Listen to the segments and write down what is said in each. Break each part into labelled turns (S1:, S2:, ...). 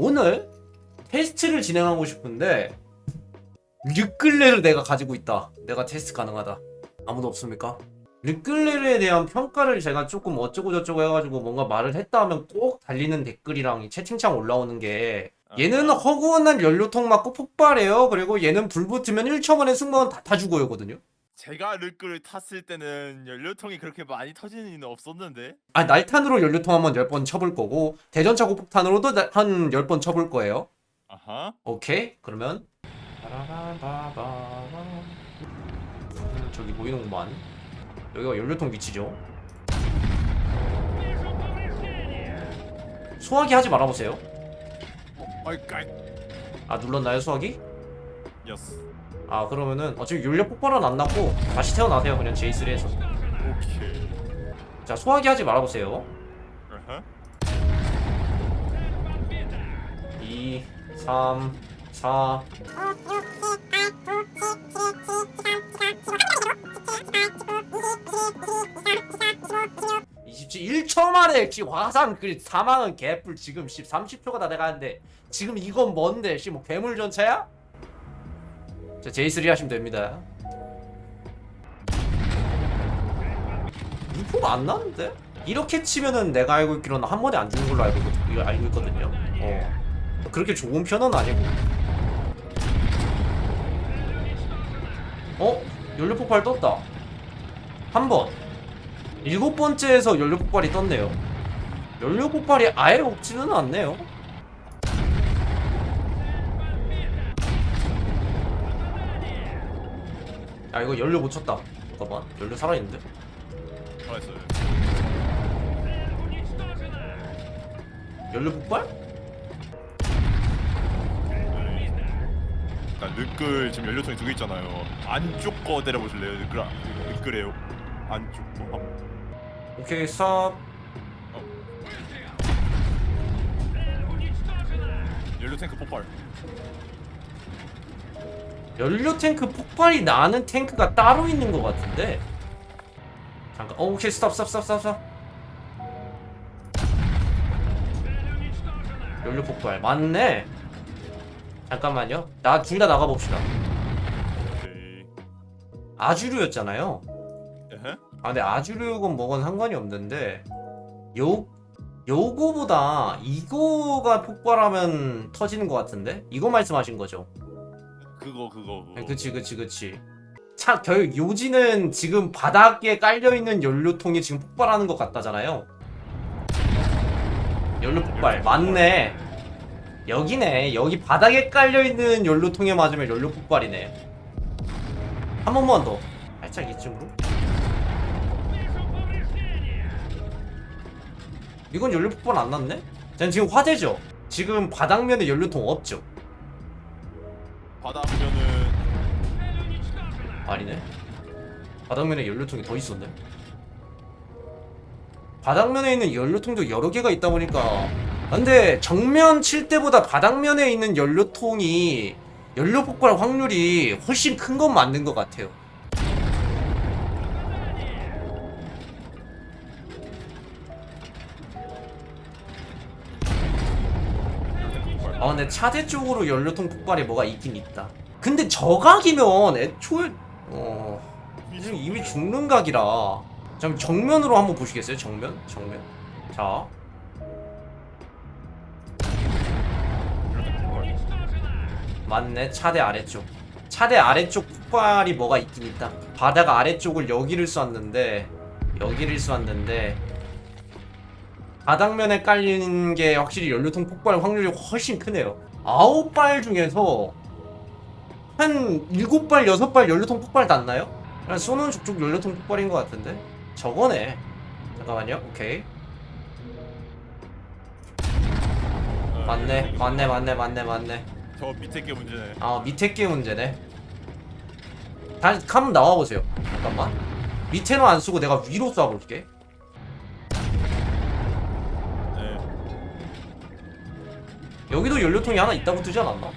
S1: 오늘 테스트를 진행하고 싶은데 르클레를 내가 가지고 있다. 내가 테스트 가능하다. 아무도 없습니까? 르클레르에 대한 평가를 제가 조금 어쩌고 저쩌고 해가지고 뭔가 말을 했다 하면 꼭 달리는 댓글이랑 이 채팅창 올라오는 게 얘는 허구한 연료통 맞고 폭발해요. 그리고 얘는 불 붙으면 1초 만에 승무원 다 타주고요거든요.
S2: 제가 르크를 탔을 때는 연료통이 그렇게 많이 터지는 일은 없었는데?
S1: 아 날탄으로 연료통 한번 10번 쳐볼 거고 대전차 고폭탄으로도 나- 한 10번 쳐볼 거예요.
S2: 아하.
S1: 오케이. 그러면. 음, 저기 보이는구만 여기가 연료통 위치죠. 소화기 하지 말아보세요.
S2: 어이
S1: 아 눌렀나요 소화기?
S2: 여스
S1: 아 그러면은 어차피 연료 폭발은 안 났고 다시 태어나세요. 그냥 J3에서.
S2: 오케이.
S1: 자 소화기 하지 말아보세요.
S2: 아하
S1: 2 3 4 27 1초 만에 씨 화산 그 사망은 개뿔 지금 씨 30초가 다 돼가는데 지금 이건 뭔데? 씨뭐 괴물 전차야? 자 J3 하시면 됩니다. 유포가 안 나는데? 이렇게 치면은 내가 알고 있기로는 한 번에 안 죽는 걸로 알고, 있- 알고 있거든요. 어. 그렇게 좋은 편은 아니고. 어? 연료 폭발 떴다. 한 번. 일곱 번째에서 연료 폭발이 떴네요. 연료 폭발이 아예 없지는 않네요. 아 이거 연료 못 쳤다. 잠깐만. 연료 살아있는데?
S2: 알았어요
S1: 연료 폭발?
S2: 그러니까 르클 지금 연료통이 두 개 있잖아요 안쪽 거 때려보실래요 아- 르클에요 안쪽 거 한-
S1: 오케이 스탑.
S2: 연료 탱크 폭발
S1: 연료 탱크 폭발이 나는 탱크가 따로 있는 것 같은데. 잠깐 어 오케이 스탑 스탑 스탑 스탑 스탑. 연료 폭발. 맞네. 잠깐만요. 나 둘 다 나가봅시다. 아주류였잖아요. 아 근데 아주류건 뭐건 상관이 없는데 요 요거보다 이거가 폭발하면 터지는 것 같은데? 이거 말씀하신 거죠
S2: 그거 그거 그거.
S1: 네, 그치 그치 그치. 차결 요지는 지금 바닥에 깔려있는 연료통이 지금 폭발하는 것 같다잖아요. 연료 폭발. 맞네. 여기네. 여기 바닥에 깔려있는 연료통에 맞으면 연료 폭발이네. 한 번만 더. 살짝 이쪽으로 이건 연료 폭발 안 났네? 전 지금 화재죠? 지금 바닥면에 연료통 없죠?
S2: 바닥면은
S1: 아니네. 바닥면에 연료통이 더 있었네. 바닥면에 있는 연료통도 여러 개가 있다 보니까. 아, 근데 정면 칠 때보다 바닥면에 있는 연료통이 연료 폭발 확률이 훨씬 큰 건 맞는 것 같아요. 아 근데 차대 쪽으로 연료통 폭발이 뭐가 있긴 있다. 근데 저각이면 애초에 어 지금 이미 죽는 각이라. 좀 정면으로 한번 보시겠어요? 정면, 정면. 자, 맞네. 차대 아래쪽. 차대 아래쪽 폭발이 뭐가 있긴 있다. 바다가 아래쪽을 여기를 쐈는데 여기를 쐈는데 바닥면에 깔리는 게 확실히 연료통 폭발 확률이 훨씬 크네요. 아홉 발 중에서 한 일곱 발, 여섯 발 연료통 폭발 났나요? 쏘는 족족 연료통 폭발인 것 같은데 저거네. 잠깐만요. 오케이.
S2: 어,
S1: 맞네, 맞네, 맞네, 맞네, 맞네.
S2: 저 밑에 게 문제네
S1: 아 밑에 게 문제네 다시 한번 나와보세요 잠깐만 밑에는 안 쓰고 내가 위로 쏴볼게 여기도 연료통이 하나 있다고 뜨지 않았나?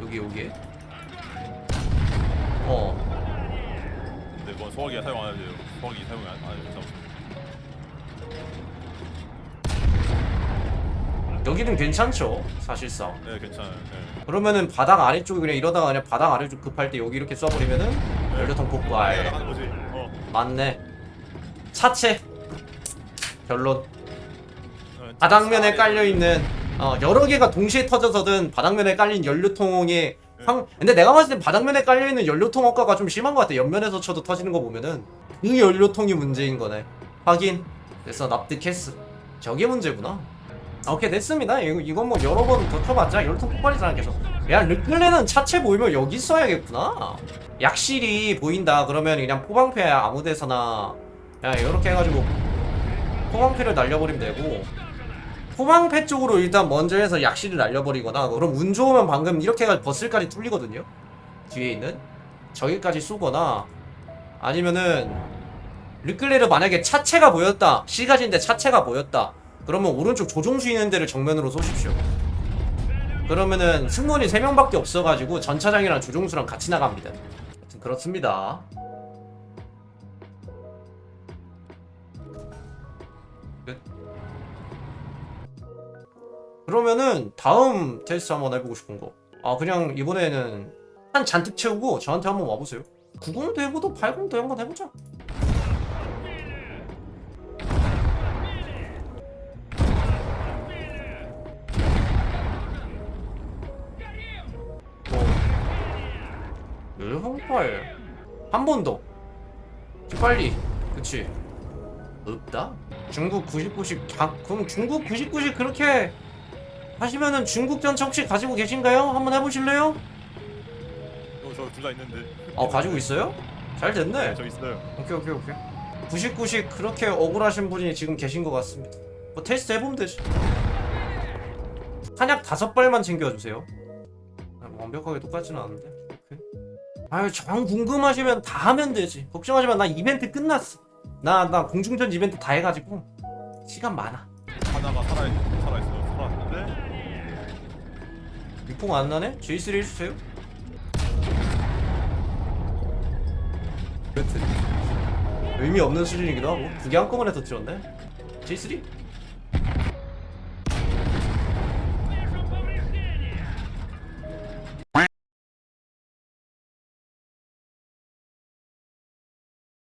S1: 여기 여기에 어
S2: 근데 그건 소화기 사용 안 해도 돼요 소화기 사용 안, 안 해도 돼요
S1: 여기는 괜찮죠 사실상
S2: 네 괜찮아요. 네.
S1: 그러면은 바닥 아래쪽에 그냥 이러다가 그냥 바닥 아래쪽 급할 때 여기 이렇게 쏴버리면은 연료통 폭발
S2: 아예 나가는 거지. 어.
S1: 맞네 차체 결론
S2: 어,
S1: 바닥면에 깔려있는 어, 여러 개가 동시에 터져서든 바닥면에 깔린 연료통에 황... 근데 내가 봤을 땐 바닥면에 깔려있는 연료통 효과가 좀 심한 것 같아. 옆면에서 쳐도 터지는 거 보면은. 그 연료통이 문제인 거네. 확인. 그래서 납득했어. 저게 문제구나. 아, 오케이. 됐습니다. 이거, 이건 뭐 여러 번 더 쳐봤자 연료통 폭발이잖아 계속. 야 르클레는 차체 보이면 여기 써야겠구나. 약실이 보인다. 그러면 그냥 포방패 아무 데서나. 야 이렇게 해가지고 포방패를 날려버리면 되고 포방패 쪽으로 일단 먼저 해서 약실을 날려버리거나 그럼 운 좋으면 방금 이렇게 해가지고 버슬까지 뚫리거든요? 뒤에 있는? 저기까지 쏘거나 아니면은 르클레르 만약에 차체가 보였다 C가지인데 차체가 보였다 그러면 오른쪽 조종수 있는 데를 정면으로 쏘십시오. 그러면은 승무원이 3명밖에 없어가지고 전차장이랑 조종수랑 같이 나갑니다. 하여튼 그렇습니다 그러면은 다음 테스트 한번 해보고 싶은 거. 아 그냥 이번에는 한 잔뜩 채우고 저한테 한번 와보세요. 90도 해보도 80도 한번 해보자. 뭐 일형팔 한번 더. 빨리. 그치. 없다. 중국 99식 가, 그럼 중국 99식 그렇게 하시면은 중국 전차 혹시 가지고 계신가요? 한번 해보실래요?
S2: 어, 저둘 다 있는데.
S1: 아 가지고 있어요? 잘 됐네.
S2: 네, 저 있어요.
S1: 오케이 오케이 오케이. 99식 그렇게 억울하신 분이 지금 계신 것 같습니다. 뭐 테스트 해보면 되지. 한약 다섯 발만 챙겨주세요. 아, 뭐 완벽하게 똑같지는 않은데. 오케이. 아유 정 궁금하시면 다 하면 되지. 걱정하지 마. 나 이벤트 끝났어. 나 나 공중전 이벤트 다 해가지고 시간 많아.
S2: 하나가 살아 살아 있어요. 살아있는데.
S1: 유풍 안 나네? J3 해주세요. 의미 없는 수준이기도 하고 두 개 한꺼번에 터뜨렸네. J3?